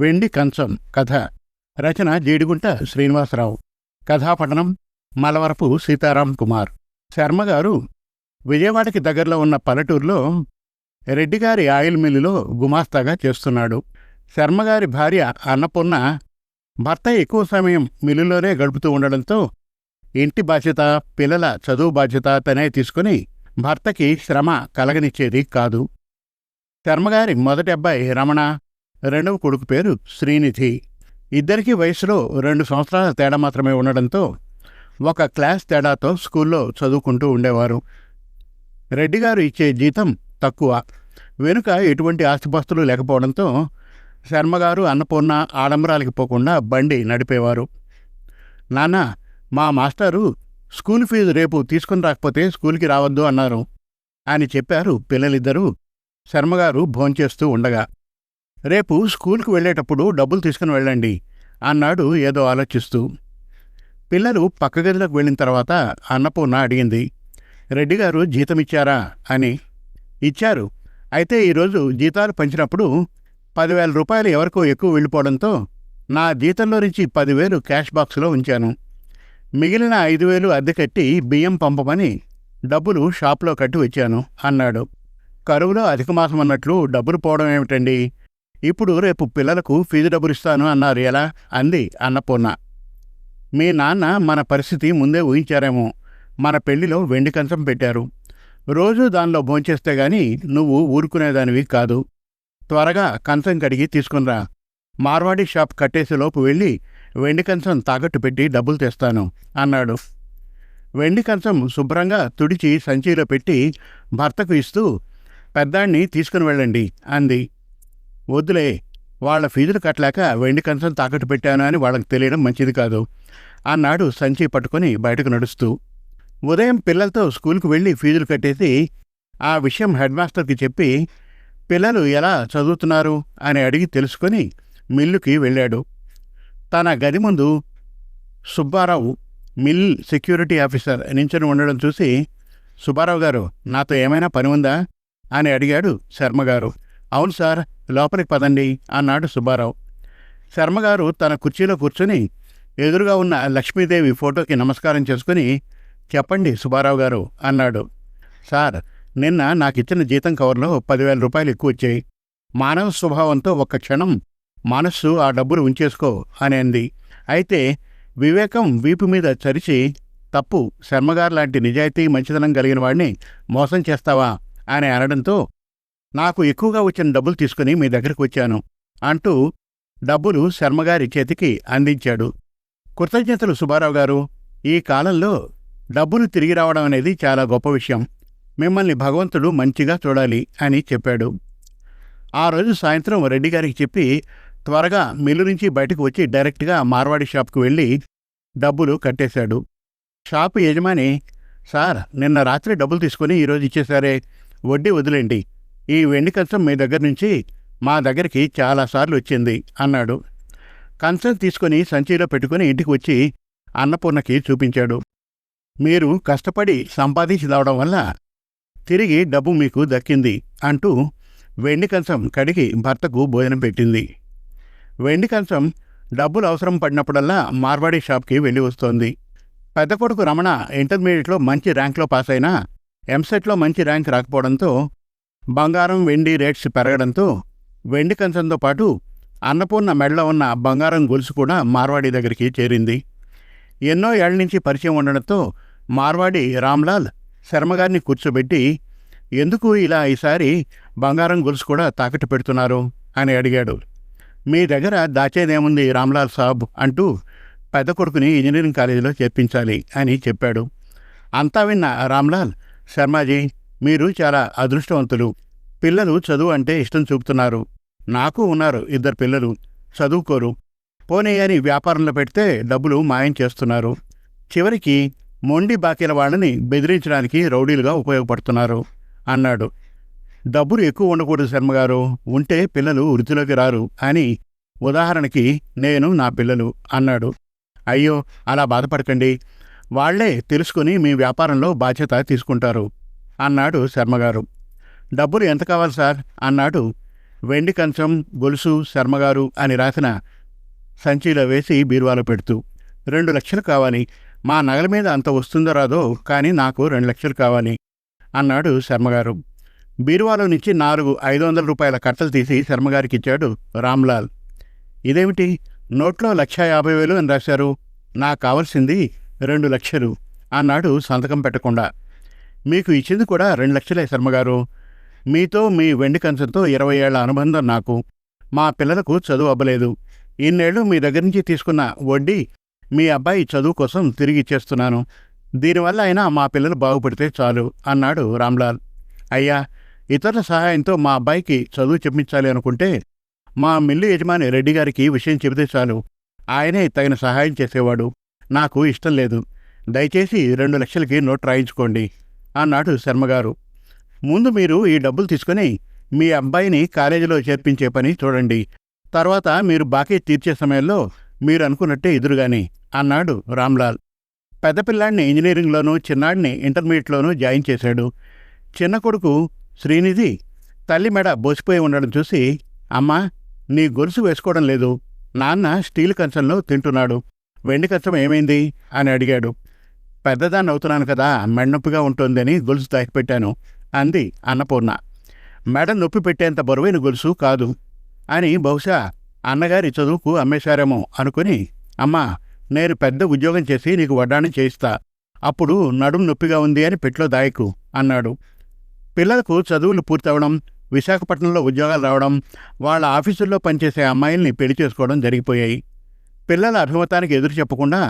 వెండి కంచం కథ. రచన జీడిగుంట శ్రీనివాసరావు. కథాపఠనం మలవరపు సీతారాం కుమార్. శర్మగారు విజయవాడకి దగ్గరలో ఉన్న పల్లెటూరులో రెడ్డిగారి ఆయిల్ మిల్లులో గుమాస్తాగా చేస్తున్నాడు. శర్మగారి భార్య అన్నపూర్ణ భర్త ఎక్కువ సమయం మిల్లులోనే గడుపుతూ ఉండడంతో ఇంటి బాధ్యత పిల్లల చదువు బాధ్యత తనే తీసుకుని భర్తకి శ్రమ కలగనిచ్చేది కాదు. శర్మగారి మొదటి అబ్బాయి రమణ రెండవ కొడుకు పేరు శ్రీనిధి. ఇద్దరికీ వయసులో రెండు సంవత్సరాల తేడా మాత్రమే ఉండడంతో ఒక క్లాస్ తేడాతో స్కూల్లో చదువుకుంటూ ఉండేవారు. రెడ్డిగారు ఇచ్చే జీతం తక్కువ. వెనుక ఎటువంటి ఆస్తిపాస్తులు లేకపోవడంతో శర్మగారు అన్నపూర్ణ ఆడంబరాలకి పోకుండా బండి నడిపేవారు. నాన్న మా మాస్టారు స్కూల్ ఫీజు రేపు తీసుకుని రాకపోతే స్కూల్కి రావద్దు అన్నారు. అని చెప్పారు పిల్లలిద్దరూ. శర్మగారు భోంచేస్తూ ఉండగా రేపు స్కూల్కి వెళ్ళేటప్పుడు డబ్బులు తీసుకుని వెళ్ళండి అన్నాడు ఏదో ఆలోచిస్తూ. పిల్లలు పక్క గదిలోకి వెళ్ళిన తర్వాత అన్నపూర్ణ అడిగింది రెడ్డిగారు జీతం ఇచ్చారా? అని. ఇచ్చారు. అయితే ఈరోజు జీతాలు పంచినప్పుడు పదివేల రూపాయలు ఎవరికో ఎక్కువ వెళ్ళిపోవడంతో నా జీతంలో నుంచి పదివేలు క్యాష్ బాక్స్లో ఉంచాను. మిగిలిన ఐదు వేలు అద్దె కట్టి బియ్యం పంపమని డబ్బులు షాప్లో కట్టి వచ్చాను అన్నాడు. కరువులో అధిక మాసం అన్నట్లు డబ్బులు పోవడం ఏమిటండి? ఇప్పుడు రేపు పిల్లలకు ఫీజు డబ్బులు ఇస్తాను అన్నారు ఎలా? అంది అన్నపూర్ణ. మీ నాన్న మన పరిస్థితి ముందే ఊహించారేమో. మన పెళ్ళిలో వెండి కంచం పెట్టారు. రోజూ దానిలో భోంచేస్తే గాని నువ్వు ఊరుకునేదానివి కాదు. త్వరగా కంచం కడిగి తీసుకునిరా. మార్వాడి షాప్ కట్టేసేలోపు వెళ్ళి వెండి కంచం తాకట్టు పెట్టి డబ్బులు తెస్తాను అన్నాడు. వెండి కంచం శుభ్రంగా తుడిచి సంచిలో పెట్టి భర్తకు ఇస్తూ పెద్దాన్ని తీసుకుని వెళ్ళండి అంది. వద్దులే వాళ్ళ ఫీజులు కట్టలేక వెండి కంచం తాకట్టు పెట్టాను అని వాళ్ళకి తెలియడం మంచిది కాదు. అన్నాడు సంచి పట్టుకొని బయటకు నడుస్తూ ఉదయం పిల్లలతో స్కూల్కి వెళ్ళి ఫీజులు కట్టేసి ఆ విషయం హెడ్ మాస్టర్కి చెప్పి పిల్లలు ఎలా చదువుతున్నారు? అని అడిగి తెలుసుకొని మిల్లుకి వెళ్ళాడు. తన గది ముందు సుబ్బారావు మిల్ సెక్యూరిటీ ఆఫీసర్ నించుని ఉండడం చూసి సుబ్బారావు గారు నాతో ఏమైనా పని ఉందా? అని అడిగాడు శర్మగారు అవును సార్ లోపలికి పదండి అన్నాడు సుబ్బారావు. శర్మగారు తన కుర్చీలో కూర్చొని ఎదురుగా ఉన్న లక్ష్మీదేవి ఫోటోకి నమస్కారం చేసుకుని చెప్పండి సుబ్బారావు గారు అన్నాడు. సార్ నిన్న నాకిచ్చిన జీతం కవర్లో పదివేల రూపాయలు ఎక్కువ వచ్చాయి. మానవ స్వభావంతో ఒక్క క్షణం మనస్సు ఆ డబ్బులు ఉంచేసుకో అని అంది. అయితే వివేకం వీపు మీద చరిచి తప్పు శర్మగారు లాంటి నిజాయితీ మంచితనం కలిగిన వాడిని మోసం చేస్తావా? అని అనడంతో నాకు ఎక్కువగా వచ్చిన డబ్బులు తీసుకుని మీ దగ్గరకు వచ్చాను అంటూ డబ్బులు శర్మగారి చేతికి అందించాడు. కృతజ్ఞతలు సుబ్బారావు గారు. ఈ కాలంలో డబ్బులు తిరిగి రావడం అనేది చాలా గొప్ప విషయం. మిమ్మల్ని భగవంతుడు మంచిగా చూడాలి అని చెప్పాడు. ఆ రోజు సాయంత్రం రెడ్డి గారికి చెప్పి త్వరగా మిల్లు నుంచి బయటకు వచ్చి డైరెక్ట్గా మార్వాడి షాప్కు వెళ్ళి డబ్బులు కట్టేశాడు. షాపు యజమాని సార్ నిన్న రాత్రి డబ్బులు తీసుకుని ఈరోజు ఇచ్చేసారే వడ్డీ వదిలేండి ఈ వెండి కంచం మీ దగ్గర నుంచి మా దగ్గరికి చాలాసార్లు వచ్చింది అన్నాడు. కంచం తీసుకుని సంచిలో పెట్టుకుని ఇంటికి వచ్చి అన్నపూర్ణకి చూపించాడు. మీరు కష్టపడి సంపాదించి రావడం వల్ల తిరిగి డబ్బు మీకు దక్కింది అంటూ వెండి కంచం కడిగి భర్తకు భోజనం పెట్టింది. వెండి కంచం డబ్బులు అవసరం పడినప్పుడల్లా మార్వాడీ షాప్కి వెళ్ళి వస్తోంది. పెద్ద కొడుకు రమణ ఇంటర్మీడియట్లో మంచి ర్యాంక్లో పాస్ అయినా ఎంసెట్లో మంచి ర్యాంక్ రాకపోవడంతో బంగారం వెండి రేట్స్ పెరగడంతో వెండి కంచంతో పాటు అన్నపూర్ణ మెడలో ఉన్న బంగారం గొలుసు కూడా మార్వాడి దగ్గరికి చేరింది. ఎన్నో ఏళ్ళ నుంచి పరిచయం ఉండడంతో మార్వాడి రామ్లాల్ శర్మగారిని కూర్చోబెట్టి ఎందుకు ఇలా ఈసారి బంగారం గొలుసు కూడా తాకట్టు పెడుతున్నారు? అని అడిగాడు. మీ దగ్గర దాచేదేముంది రామ్లాల్ సాబ్? అంటూ పెద్ద కొడుకుని ఇంజనీరింగ్ కాలేజీలో చేర్పించాలి అని చెప్పాడు. అంతా విన్న రామ్లాల్ శర్మాజీ మీరు చాలా అదృష్టవంతులు. పిల్లలు చదువు అంటే ఇష్టం చూపుతున్నారు. నాకు ఉన్నారు ఇద్దరు పిల్లలు. చదువుకోరు. పోనీ అని వ్యాపారంలో పెడితే డబ్బులు మాయం చేస్తున్నారు. చివరికి మొండి బాకీల వాళ్ళని బెదిరించడానికి రౌడీలుగా ఉపయోగపడుతున్నారు అన్నాడు. డబ్బులు ఎక్కువ ఉండకూడదు శర్మగారు ఉంటే పిల్లలు వృద్ధిలోకి రారు అని ఉదాహరణకి నేను నా పిల్లలు అన్నాడు. అయ్యో అలా బాధపడకండి. వాళ్ళే తెలుసుకుని మీ వ్యాపారంలో బాధ్యత తీసుకుంటారు. అన్నాడు శర్మగారు. డబ్బులు ఎంత కావాలి సార్? అన్నాడు. వెండి కంచం గొలుసు శర్మగారు అని రాసిన సంచిలో వేసి బీరువాలో పెడుతూ రెండు లక్షలు కావాలి. మా నగల మీద అంత వస్తుందో రాదో కానీ నాకు రెండు లక్షలు కావాలి అన్నాడు శర్మగారు. బీరువాలో నుంచి నాలుగు ఐదు వందల రూపాయల కట్టలు తీసి శర్మగారికి ఇచ్చాడు రామ్లాల్. ఇదేమిటి? నోట్లో లక్ష యాభై వేలు అని రాశారు. నాకు కావాల్సింది రెండు లక్షలు అన్నాడు సంతకం పెట్టకుండా. మీకు ఇచ్చింది కూడా రెండు లక్షలే శర్మగారు మీతో మీ వెండి కంచంతో ఇరవై ఏళ్ళ అనుబంధం నాకు. మా పిల్లలకు చదువు అవ్వలేదు. ఇన్నేళ్ళు మీ దగ్గర నుంచి తీసుకున్న వడ్డీ మీ అబ్బాయి చదువు కోసం తిరిగి ఇచ్చేస్తున్నాను. దీనివల్ల అయినా మా పిల్లలు బాగుపడితే చాలు అన్నాడు రామ్లాల్. అయ్యా ఇతరుల సహాయంతో మా అబ్బాయికి చదువు చెప్పించాలి అనుకుంటే మా మిల్లు యజమాని రెడ్డి గారికి విషయం చెబితే చాలు. ఆయనే తగిన సహాయం చేసేవాడు. నాకు ఇష్టం లేదు. దయచేసి రెండు లక్షలకి నోట్ రాయించుకోండి. అన్నాడు శర్మగారు ముందు మీరు ఈ డబ్బులు తీసుకుని మీ అబ్బాయిని కాలేజీలో చేర్పించే పని చూడండి. తర్వాత మీరు బాకీ తీర్చే సమయంలో మీరు అనుకున్నట్టే ఎదురుగాని అన్నాడు రామ్లాల్. పెద్ద పిల్లాడిని ఇంజనీరింగ్లోనూ చిన్నాడిని ఇంటర్మీడియట్లోనూ జాయిన్ చేశాడు. చిన్న కొడుకు శ్రీనిధి తల్లి మెడ బోసిపోయి ఉండడం చూసి అమ్మా నీ గొలుసు వేసుకోవడం లేదు. నాన్న స్టీల్ కంచంలో తింటున్నాడు. వెండి కంచం ఏమైంది? అని అడిగాడు. పెద్దదాన్ని అవుతున్నాను కదా మెడనొప్పిగా ఉంటుందని గొలుసు దాచిపెట్టాను అంది అన్నపూర్ణ. మెడ నొప్పి పెట్టేంత బరువైన గొలుసు కాదు అని బహుశా అన్నగారి చదువుకు అమ్మేశారేమో అనుకుని అమ్మా నేను పెద్ద ఉద్యోగం చేసి నీకు వడ్డాణం చేయిస్తా అప్పుడు నడుం నొప్పిగా ఉంది అని పెట్లో దాయకు అన్నాడు. పిల్లలకు చదువులు పూర్తవడం విశాఖపట్నంలో ఉద్యోగాలు రావడం వాళ్ళ ఆఫీసుల్లో పనిచేసే అమ్మాయిల్ని పెళ్ళి చేసుకోవడం జరిగిపోయాయి. పిల్లల అభిమతానికి ఎదురు చెప్పకుండా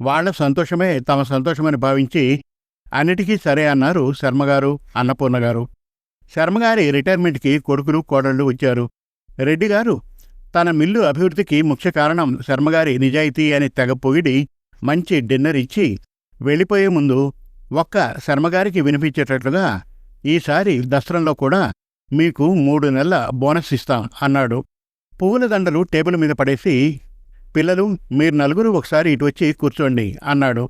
వాళ్ళ సంతోషమే తమ సంతోషమని భావించి అన్నిటికీ సరే అన్నారు శర్మగారు అన్నపూర్ణగారు శర్మగారి రిటైర్మెంట్కి కొడుకులు కోడళ్ళు వచ్చారు. రెడ్డి గారు తన మిల్లు అభివృద్ధికి ముఖ్య కారణం శర్మగారి నిజాయితీ అని తెగ పొగిడి మంచి డిన్నర్ ఇచ్చి వెళ్ళిపోయే ముందు ఒక్క శర్మగారికి వినిపించేటట్లుగా ఈసారి దసరంలో కూడా మీకు మూడు నెలల బోనస్ ఇస్తాం అన్నాడు. పువ్వుల దండలు టేబుల్ మీద పడేసి పిల్లలు మీరు నలుగురు ఒకసారి ఇటు వచ్చి కూర్చోండి అన్నాడు.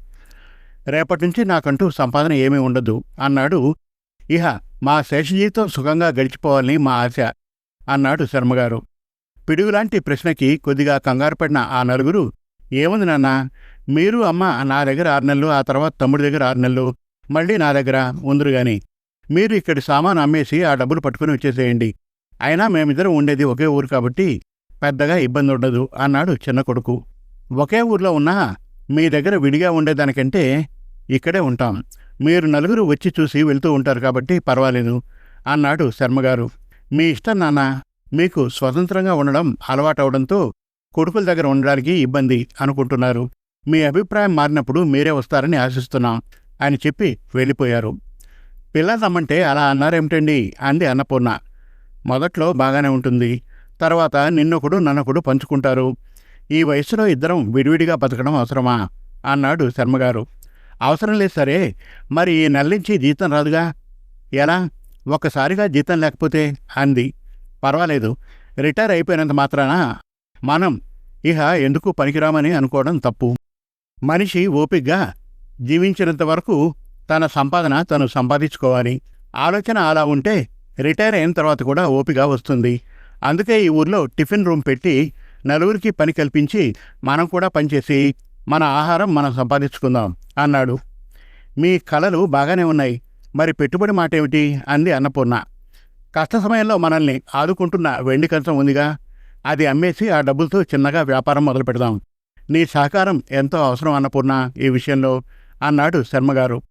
రేపటి నుంచి నాకంటూ సంపాదన ఏమీ ఉండదు అన్నాడు. ఇహ మా శేషజీవితం సుఖంగా గడిచిపోవాలని మా ఆశ అన్నాడు శర్మగారు. పిడుగులాంటి ప్రశ్నకి కొద్దిగా కంగారుపడిన ఆ నలుగురు ఏముంది నాన్న మీరు అమ్మ నా దగ్గర ఆరు నెలలు ఆ తర్వాత తమ్ముడి దగ్గర ఆరు నెలలు మళ్ళీ నా దగ్గర ఉందరు గాని మీరు ఇక్కడి సామాను అమ్మేసి ఆ డబ్బులు పట్టుకుని వచ్చేసేయండి. అయినా మేమిద్దరం ఉండేది ఒకే ఊరు కాబట్టి పెద్దగా ఇబ్బంది ఉండదు అన్నాడు చిన్న కొడుకు. ఒకే ఊర్లో ఉన్నా మీ దగ్గర విడిగా ఉండేదానికంటే ఇక్కడే ఉంటాం. మీరు నలుగురు వచ్చి చూసి వెళ్తూ ఉంటారు కాబట్టి పర్వాలేదు అన్నాడు శర్మగారు. మీ ఇష్టం నాన్న మీకు స్వతంత్రంగా ఉండడం అలవాటవడంతో కొడుకుల దగ్గర ఉండడానికి ఇబ్బంది అనుకుంటున్నారు. మీ అభిప్రాయం మారినప్పుడు మీరే వస్తారని ఆశిస్తున్నాం అని చెప్పి వెళ్ళిపోయారు. పిల్లలు రమ్మంటే అలా అన్నారేమిటండి? అంది అన్నపూర్ణ. మొదట్లో బాగానే ఉంటుంది. తర్వాత నిన్నొకడు నన్నొకడు పంచుకుంటారు. ఈ వయసులో ఇద్దరం విడివిడిగా బతకడం అవసరమా? అన్నాడు శర్మగారు. అవసరం లేదు సరే మరి ఈ నెల నుంచి జీతం రాదుగా? ఎలా? ఒక్కసారిగా జీతం లేకపోతే? అంది. పర్వాలేదు రిటైర్ అయిపోయినంత మాత్రాన మనం ఇహ ఎందుకు పనికిరామని అనుకోవడం తప్పు. మనిషి ఓపిగ్గా జీవించినంత వరకు తన సంపాదన తను సంపాదించుకోవాలి. ఆలోచన అలా ఉంటే రిటైర్ అయిన తర్వాత కూడా ఓపిక వస్తుంది. అందుకే ఈ ఊర్లో టిఫిన్ రూమ్ పెట్టి నలుగురికి పని కల్పించి మనం కూడా పనిచేసి మన ఆహారం మనం సంపాదించుకుందాం అన్నాడు. మీ కళలు బాగానే ఉన్నాయి. మరి పెట్టుబడి మాట ఏమిటి అంది అన్నపూర్ణ. కష్ట సమయంలో మనల్ని ఆదుకుంటున్న వెండి కంచం ఉందిగా. అది అమ్మేసి ఆ డబ్బులతో చిన్నగా వ్యాపారం మొదలు పెడదాం. నీ సహకారం ఎంతో అవసరం అన్నపూర్ణ ఈ విషయంలో అన్నాడు శర్మగారు.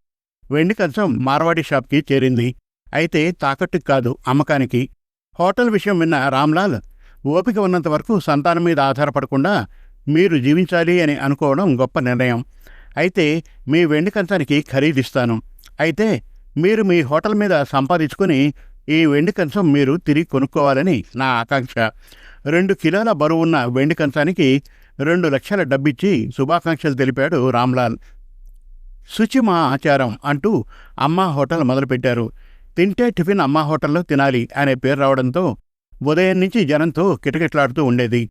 వెండి కంచం మార్వాడి షాప్కి చేరింది. అయితే తాకట్టుకి కాదు అమ్మకానికి. హోటల్ విషయం విన్న రామ్లాల్ ఓపిక ఉన్నంత వరకు సంతానం మీద ఆధారపడకుండా మీరు జీవించాలి అని అనుకోవడం గొప్ప నిర్ణయం. అయితే మీ వెండి కంచానికి ఖరీదిస్తాను అయితే మీరు మీ హోటల్ మీద సంపాదించుకుని ఈ వెండి కంచం మీరు తిరిగి కొనుక్కోవాలని నా ఆకాంక్ష. రెండు కిలోల బరువున్న వెండి కంచానికి రెండు లక్షల డబ్బిచ్చి శుభాకాంక్షలు తెలిపాడు రామ్లాల్. శుచి మా ఆచారం అంటూ అమ్మ హోటల్ మొదలుపెట్టారు. తింటే టిఫిన్ అమ్మా హోటల్లో తినాలి అనే పేరు రావడంతో ఉదయం నుంచి జనంతో కిటకిటలాడుతూ ఉండేది.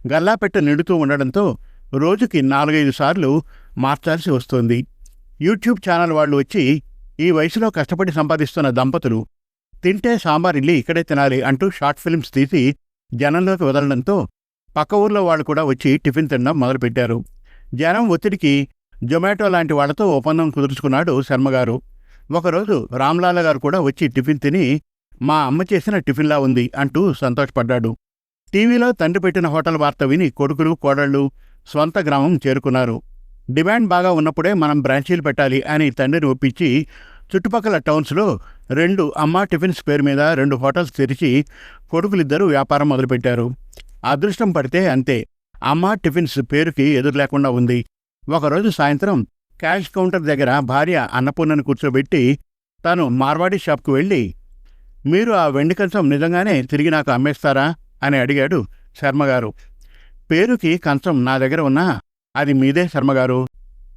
గల్లాపెట్ట నిండుతూ ఉండడంతో రోజుకి నాలుగైదు సార్లు మార్చాల్సి వస్తోంది. యూట్యూబ్ ఛానల్ వాళ్ళు వచ్చి ఈ వయసులో కష్టపడి సంపాదిస్తున్న దంపతులు తింటే సాంబార్ ఇల్లి ఇక్కడే తినాలి అంటూ షార్ట్ ఫిల్మ్స్ తీసి జనంలోకి వదలడంతో పక్క ఊర్లో వాళ్ళు కూడా వచ్చి టిఫిన్ తినడం మొదలుపెట్టారు. జనం ఒత్తిడికి జొమాటో లాంటి వాళ్ళతో ఒప్పందం కుదుర్చుకున్నాడు శర్మగారు ఒకరోజు రామ్లాల గారు కూడా వచ్చి టిఫిన్ తిని మా అమ్మ చేసిన టిఫిన్లా ఉంది అంటూ సంతోషపడ్డాడు. టీవీలో తండ్రి పెట్టిన హోటల్ వార్త విని కొడుకులు కోడళ్ళు స్వంత గ్రామం చేరుకున్నారు. డిమాండ్ బాగా ఉన్నప్పుడే మనం బ్రాంచీలు పెట్టాలి అని తండ్రిని ఒప్పించి చుట్టుపక్కల టౌన్స్లో రెండు అమ్మా టిఫిన్స్ పేరు మీద రెండు హోటల్స్ తెరిచి కొడుకులిద్దరూ వ్యాపారం మొదలుపెట్టారు. అదృష్టం పడితే అంతే. అమ్మా టిఫిన్స్ పేరుకి ఎదురు లేకుండా ఉంది. ఒకరోజు సాయంత్రం క్యాష్ కౌంటర్ దగ్గర భార్య అన్నపూర్ణను కూర్చోబెట్టి తను మార్వాడి షాప్కు వెళ్ళి మీరు ఆ వెండి కంచం నిజంగానే తిరిగి నాకు అమ్మేస్తారా? అని అడిగాడు శర్మగారు. పేరుకి కంచం నా దగ్గర ఉన్నా అది మీదే శర్మగారు.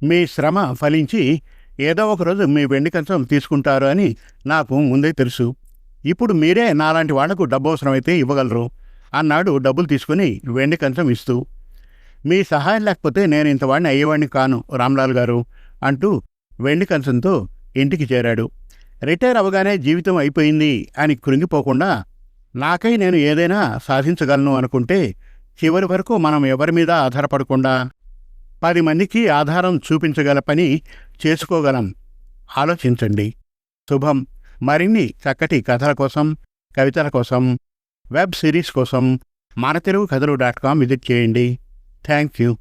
మీ శ్రమ ఫలించి ఏదో ఒకరోజు మీ వెండి కంచం తీసుకుంటారు అని నాకు ముందే తెలుసు. ఇప్పుడు మీరే నాలాంటి వాళ్ళకు డబ్బు అవసరమైతే ఇవ్వగలరు అన్నాడు డబ్బులు తీసుకుని వెండి కంచం ఇస్తూ. మీ సహాయం లేకపోతే నేను ఇంతవాడిని అయ్యేవాడిని కాను రామ్లాల్ గారు. అంటూ వెండి కంచంతో ఇంటికి చేరాడు. రిటైర్ అవగానే జీవితం అయిపోయింది అని కృంగిపోకుండా నాకై నేను ఏదైనా సాధించగలను అనుకుంటే చివరి వరకు మనం ఎవరి మీద ఆధారపడకుండా పది మందికి ఆధారం చూపించగల పని చేసుకోగలం. ఆలోచించండి. శుభం. మరిన్ని చక్కటి కథల కోసం కవితల కోసం వెబ్ సిరీస్ కోసం మన Telugu Kathalu dot com visit చేయండి. Thank you.